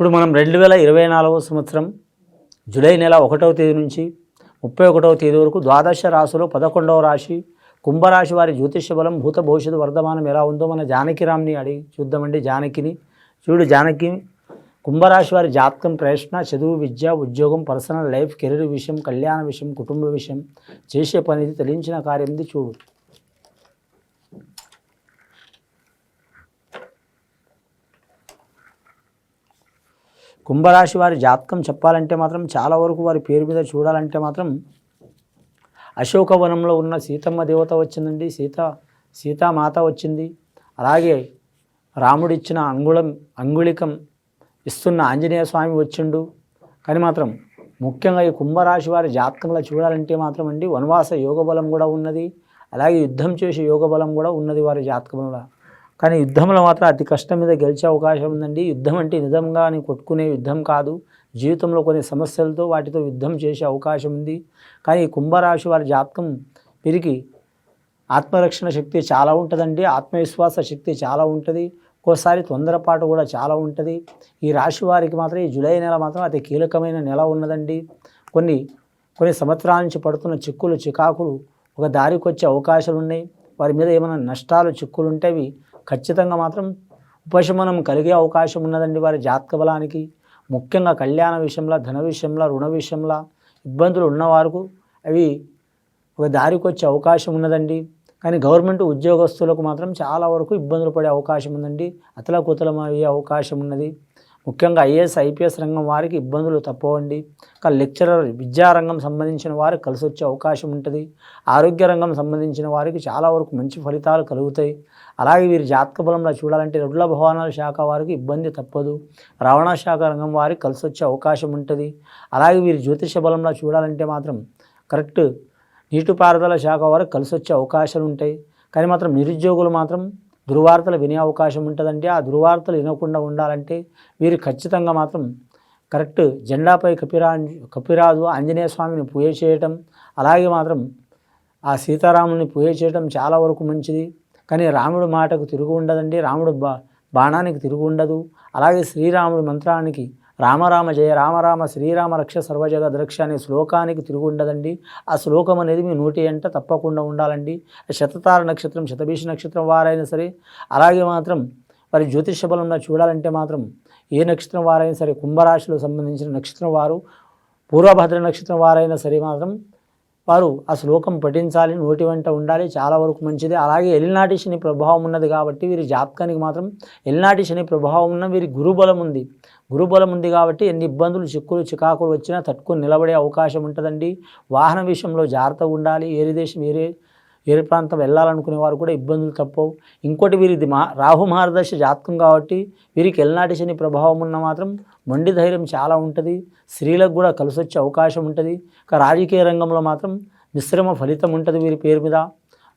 ఇప్పుడు మనం రెండు వేల ఇరవై నాలుగవ సంవత్సరం జూలై నెల ఒకటవ తేదీ నుంచి ముప్పై ఒకటవ తేదీ వరకు ద్వాదశ రాశిలో పదకొండవ రాశి కుంభరాశి వారి జ్యోతిష్య బలం భూత భవిష్యత్తు వర్ధమానం ఎలా ఉందో మన జానకిరామ్ని అడిగి చూద్దామండి. జానకిని చూడు జానకి కుంభరాశి వారి జాతకం ప్రశ్న చదువు విద్య ఉద్యోగం పర్సనల్ లైఫ్ కెరీర్ విషయం కళ్యాణ విషయం కుటుంబ విషయం చేసే పనిది తెలియించిన కార్యంది చూడు. కుంభరాశి వారి జాతకం చెప్పాలంటే మాత్రం చాలా వరకు వారి పేరు మీద చూడాలంటే మాత్రం అశోకవనంలో ఉన్న సీతమ్మ దేవత వచ్చిందండి. సీత సీతామాత వచ్చింది. అలాగే రాముడిచ్చిన అంగుళం అంగుళికం ఇస్తున్న ఆంజనేయ స్వామి వచ్చిండు. కానీ మాత్రం ముఖ్యంగా ఈ కుంభరాశి వారి జాతకంలో చూడాలంటే మాత్రం అండి వనవాస యోగ బలం కూడా ఉన్నది. అలాగే యుద్ధం చేసే యోగ బలం కూడా ఉన్నది వారి జాతకంలో. కానీ యుద్ధంలో మాత్రం అతి కష్టం మీద గెలిచే అవకాశం ఉందండి. యుద్ధం అంటే నిజంగా నేను కొట్టుకునే యుద్ధం కాదు. జీవితంలో కొన్ని సమస్యలతో వాటితో యుద్ధం చేసే అవకాశం ఉంది. కానీ కుంభరాశి వారి జాతకం పెరిగి ఆత్మరక్షణ శక్తి చాలా ఉంటుందండి. ఆత్మవిశ్వాస శక్తి చాలా ఉంటుంది. ఒక్కోసారి తొందరపాటు కూడా చాలా ఉంటుంది. ఈ రాశి వారికి మాత్రం ఈ జూలై నెల మాత్రం అతి కీలకమైన నెల ఉన్నదండి. కొన్ని కొన్ని సంవత్సరాల నుంచి పడుతున్న చిక్కులు చికాకులు ఒక దారికి వచ్చే అవకాశాలు ఉన్నాయి. వారి మీద ఏమైనా నష్టాలు చిక్కులు ఉంటే అవి ఖచ్చితంగా మాత్రం ఉపశమనం కలిగే అవకాశం ఉన్నదండి వారి జాతక బలానికి. ముఖ్యంగా కళ్యాణ విషయంలో ధన విషయంలో రుణ విషయంలో ఇబ్బందులు ఉన్నవారికి అవి ఒక దారికి వచ్చే అవకాశం ఉన్నదండి. కానీ గవర్నమెంట్ ఉద్యోగస్తులకు మాత్రం చాలా వరకు ఇబ్బందులు పడే అవకాశం ఉందండి. అతలకుతలం అయ్యే అవకాశం ఉన్నది. ముఖ్యంగా ఐఏఎస్ ఐపీఎస్ రంగం వారికి ఇబ్బందులు తప్పవండి. కానీ లెక్చరర్ విద్యారంగం సంబంధించిన వారికి కలిసి వచ్చే అవకాశం ఉంటుంది. ఆరోగ్య రంగం సంబంధించిన వారికి చాలా వరకు మంచి ఫలితాలు కలుగుతాయి. అలాగే వీరి జాతక బలంలో చూడాలంటే రెడ్ల భవనాల శాఖ వారికి ఇబ్బంది తప్పదు. రవాణా శాఖ రంగం వారికి కలిసి వచ్చే అవకాశం ఉంటుంది. అలాగే వీరి జ్యోతిష బలంలో చూడాలంటే మాత్రం కరెక్ట్ నీటిపారుదల శాఖ వారికి కలిసి వచ్చే అవకాశాలు ఉంటాయి. కానీ మాత్రం నిరుద్యోగులు మాత్రం దుర్వార్తలు వినే అవకాశం ఉంటుందంటే ఆ దుర్వార్తలు వినకుండా ఉండాలంటే వీరు ఖచ్చితంగా మాత్రం కరెక్ట్ జెండాపై కపిరా కపిరాజు ఆంజనేయ స్వామిని పూజ చేయటం అలాగే మాత్రం ఆ సీతారాముని పూజ చేయటం చాలా వరకు మంచిది. కానీ రాముడి మాటకు తిరుగు ఉండదండి. రాముడు బా బాణానికి తిరుగు ఉండదు. అలాగే శ్రీరాముడి మంత్రానికి రామరామ జయ రామరామ శ్రీరామ రక్ష సర్వజగద్ రక్ష అనే శ్లోకానికి తిరుగు ఉండదండి. ఆ శ్లోకం అనేది మీ నోటి ఎంట తప్పకుండా ఉండాలండి. శతతార నక్షత్రం శతభీష నక్షత్రం వారైనా సరే అలాగే మాత్రం మరి జ్యోతిష బలంలో చూడాలంటే మాత్రం ఏ నక్షత్రం వారైనా సరే కుంభరాశిలో సంబంధించిన నక్షత్రం వారు పూర్వభద్ర నక్షత్రం వారైనా సరే మాత్రం వారు ఆ శ్లోకం పఠించాలి నోటి వెంట ఉండాలి చాలా వరకు మంచిది. అలాగే ఎల్నాటి శని ప్రభావం ఉన్నది కాబట్టి వీరి జాతకానికి మాత్రం ఎల్నాటి శని ప్రభావం ఉన్న వీరి గురుబలం ఉంది. గురుబలం ఉంది కాబట్టి ఎన్ని ఇబ్బందులు చిక్కులు చికాకులు వచ్చినా తట్టుకొని నిలబడే అవకాశం ఉంటుందండి. వాహన విషయంలో జాగ్రత్తగా ఉండాలి. ఏరే దేశం ఏరే వేరే ప్రాంతం వెళ్ళాలనుకునే వారు కూడా ఇబ్బందులు తప్పవు. ఇంకోటి వీరిది మా రాహు మహారదర్శ జాతకం కాబట్టి వీరికి ఎల్నాటి శని ప్రభావం ఉన్న మాత్రం మొండి ధైర్యం చాలా ఉంటుంది. స్త్రీలకు కూడా కలిసి వచ్చే అవకాశం ఉంటుంది. ఇక రాజకీయ రంగంలో మాత్రం మిశ్రమ ఫలితం ఉంటుంది వీరి పేరు మీద.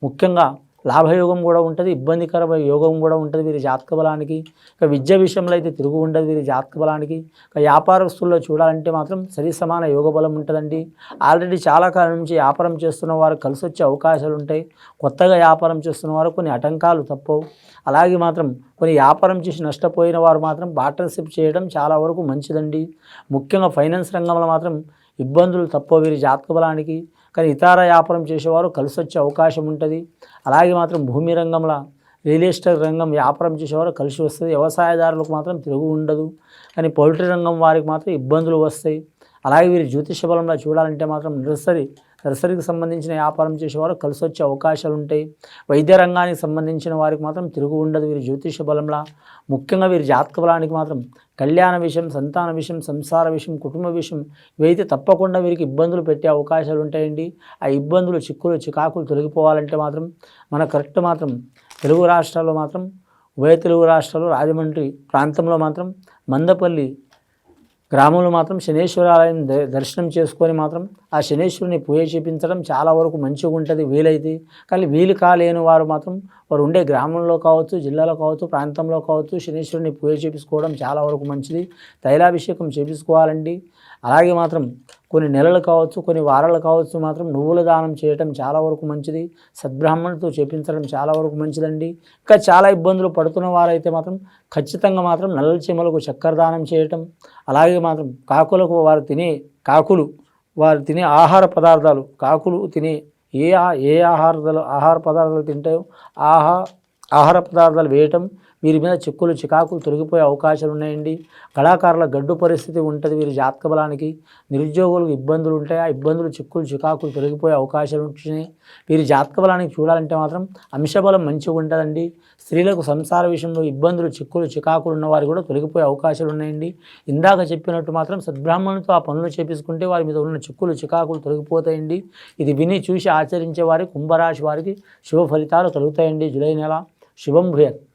ముఖ్యంగా లాభయోగం కూడా ఉంటుంది ఇబ్బందికరమైన యోగం కూడా ఉంటుంది వీరి జాతక బలానికి. ఇక విద్య విషయంలో అయితే తిరుగు ఉండదు వీరి జాతక బలానికి. ఇక వ్యాపారస్తుల్లో చూడాలంటే మాత్రం సరి సమాన యోగ బలం ఉంటుందండి. ఆల్రెడీ చాలా కాలం నుంచి వ్యాపారం చేస్తున్న వారు కలిసి వచ్చే అవకాశాలు ఉంటాయి. కొత్తగా వ్యాపారం చేస్తున్న వారు కొన్ని ఆటంకాలు తప్పవు. అలాగే మాత్రం కొన్ని వ్యాపారం చేసి నష్టపోయిన వారు మాత్రం పార్ట్నర్షిప్ చేయడం చాలా వరకు మంచిదండి. ముఖ్యంగా ఫైనాన్స్ రంగంలో మాత్రం ఇబ్బందులు తప్పవు వీరి జాతక బలానికి. కానీ ఇతర వ్యాపారం చేసేవారు కలిసి వచ్చే అవకాశం ఉంటుంది. అలాగే మాత్రం భూమి రంగంలో రియల్ ఎస్టేట్ రంగం వ్యాపారం చేసేవారు కలిసి వస్తుంది. వ్యవసాయదారులకు మాత్రం తిరుగు ఉండదు. కానీ పౌల్ట్రీ రంగం వారికి మాత్రం ఇబ్బందులు వస్తాయి. అలాగే వీరి జ్యోతిష బలంలో చూడాలంటే మాత్రం నర్సరీ నర్సరీకి సంబంధించిన వ్యాపారం చేసేవారు కలిసి వచ్చే అవకాశాలు ఉంటాయి వైద్య రంగానికి సంబంధించిన వారికి మాత్రం తిరుగు ఉండదు వీరి జ్యోతిష బలంలా. ముఖ్యంగా వీరి జాతక బలానికి మాత్రం కళ్యాణ విషయం సంతాన విషయం సంసార విషయం కుటుంబ విషయం ఇవైతే తప్పకుండా వీరికి ఇబ్బందులు పెట్టే అవకాశాలు ఉంటాయండి ఆ ఇబ్బందులు చిక్కులు చికాకులు తొలగిపోవాలంటే మాత్రం మన కరెక్ట్ మాత్రం తెలుగు రాష్ట్రాల్లో మాత్రం ఉభయ తెలుగు రాష్ట్రాలు రాజమండ్రి ప్రాంతంలో మాత్రం మందపల్లి గ్రామంలో మాత్రం శనేశ్వర ఆలయం ద- దర్శనం చేసుకొని మాత్రం ఆ శనేశ్వరుని పూజ చేపించడం చాలా వరకు మంచిగా ఉంటుంది వీలైతే. కానీ వీలు కాలేని వారు మాత్రం వారు ఉండే గ్రామంలో కావచ్చు జిల్లాలో కావచ్చు ప్రాంతంలో కావచ్చు శనేశ్వరుని పూజ చేపించుకోవడం చాలా వరకు మంచిది. తైలాభిషేకం చేపించుకోవాలండి. అలాగే మాత్రం కొన్ని నెలలు కావచ్చు కొన్ని వారాలు కావచ్చు మాత్రం నువ్వుల దానం చేయటం చాలా వరకు మంచిది. సద్బ్రాహ్మణులతో చేపించడం చాలా వరకు మంచిదండి. ఇంకా చాలా ఇబ్బందులు పడుతున్న వారైతే మాత్రం ఖచ్చితంగా మాత్రం నల్ల చీమలకు చక్కెర దానం చేయటం అలాగే మాత్రం కాకులకు వారు తినే కాకులు వారు తినే ఆహార పదార్థాలు కాకులు తినే ఏ ఏ ఆహార ఆహార పదార్థాలు తింటాయో ఆహా ఆహార పదార్థాలు వేయటం వీరి మీద చిక్కులు చికాకులు తొలగిపోయే అవకాశాలు ఉన్నాయండి. కళాకారుల గడ్డు పరిస్థితి ఉంటుంది వీరి జాతక బలానికి. నిరుద్యోగులకు ఇబ్బందులు ఉంటాయి. ఆ ఇబ్బందులు చిక్కులు చికాకులు తొలగిపోయే అవకాశాలు ఉంటున్నాయి వీరి జాతక బలానికి చూడాలంటే మాత్రం అంశబలం మంచిగా ఉంటుందండి. స్త్రీలకు సంసార విషయంలో ఇబ్బందులు చిక్కులు చికాకులు ఉన్న వారు కూడా తొలగిపోయే అవకాశాలు ఉన్నాయండి. ఇందాక చెప్పినట్టు మాత్రం సద్బ్రాహ్మణులతో ఆ పనులు చేపించుకుంటే వారి మీద ఉన్న చిక్కులు చికాకులు తొలగిపోతాయండి. ఇది విని చూసి ఆచరించే వారికి కుంభరాశి వారికి శుభ ఫలితాలు కలుగుతాయండి జూలై నెల. శుభం భూయత్.